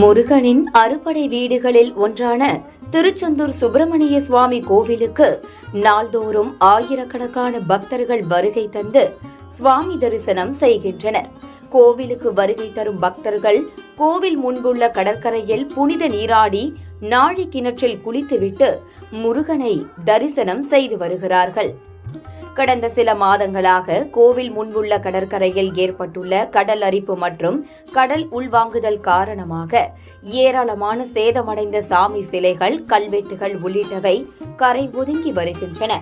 முருகனின் அறுபடை வீடுகளில் ஒன்றான திருச்செந்தூர் சுப்பிரமணிய சுவாமி கோவிலுக்கு நாள்தோறும் ஆயிரக்கணக்கான பக்தர்கள் வருகை தந்து சுவாமி தரிசனம் செய்கின்றனர். கோவிலுக்கு வருகை தரும் பக்தர்கள் கோவில் முன்புள்ள கடற்கரையில் புனித நீராடி நாழி கிணற்றில் குளித்துவிட்டு முருகனை தரிசனம் செய்து வருகிறார்கள். கடந்த சில மாதங்களாக கோவில் முன்புள்ள கடற்கரையில் ஏற்பட்டுள்ள கடல் அரிப்பு மற்றும் கடல் உள்வாங்குதல் காரணமாக ஏராளமான சேதமடைந்த சாமி சிலைகள் கல்வெட்டுகள் உள்ளிட்டவை கரை ஒதுங்கி வருகின்றன.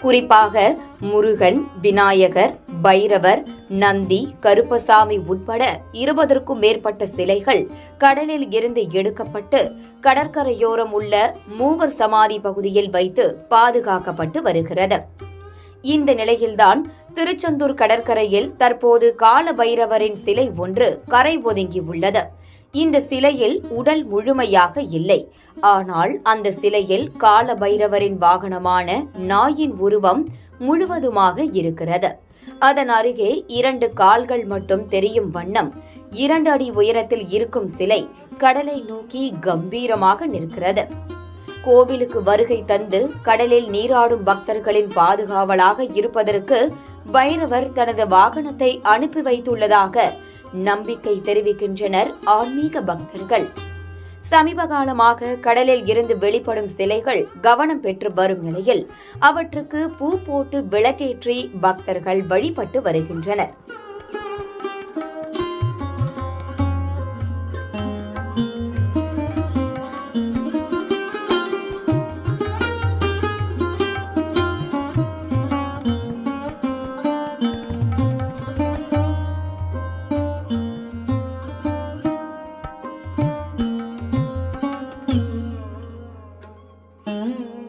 குறிப்பாக முருகன் விநாயகர் பைரவர் நந்தி கருப்பசாமி உட்பட இருபதற்கும் மேற்பட்ட சிலைகள் கடலில் இருந்து எடுக்கப்பட்டு கடற்கரையோரம் உள்ள மூவர் சமாதி பகுதியில் வைத்து பாதுகாக்கப்பட்டு வருகிறது. இந்த நிலையில்தான் திருச்செந்தூர் கடற்கரையில் தற்போது கால பைரவரின் சிலை ஒன்று கரை ஒதுங்கி உள்ளது இந்த சிலையில் உடல் முழுமையாக இல்லை. ஆனால் அந்த சிலையில் கால பைரவரின் வாகனமான நாயின் உருவம் முழுவதுமாக இருக்கிறது. அதன் அருகே இரண்டு கால்கள் மட்டும் தெரியும் வண்ணம் இரண்டு அடி உயரத்தில் இருக்கும் சிலை கடலை நோக்கி கம்பீரமாக நிற்கிறது. கோவிலுக்கு வருகை தந்து கடலில் நீராடும் பக்தர்களின் பாதுகாவலாக இருப்பதற்கு பைரவர் தனது வாகனத்தை அனுப்பி வைத்துள்ளதாக நம்பிக்கை தெரிவிக்கின்றனர் ஆன்மீக பக்தர்கள். சமீப காலமாக கடலில் இருந்து வெளிப்படும் சிலைகள் கவனம் பெற்று வரும் நிலையில் அவற்றுக்கு பூ போட்டு விளக்கேற்றி பக்தர்கள் வழிபட்டு வருகின்றனர். 嗯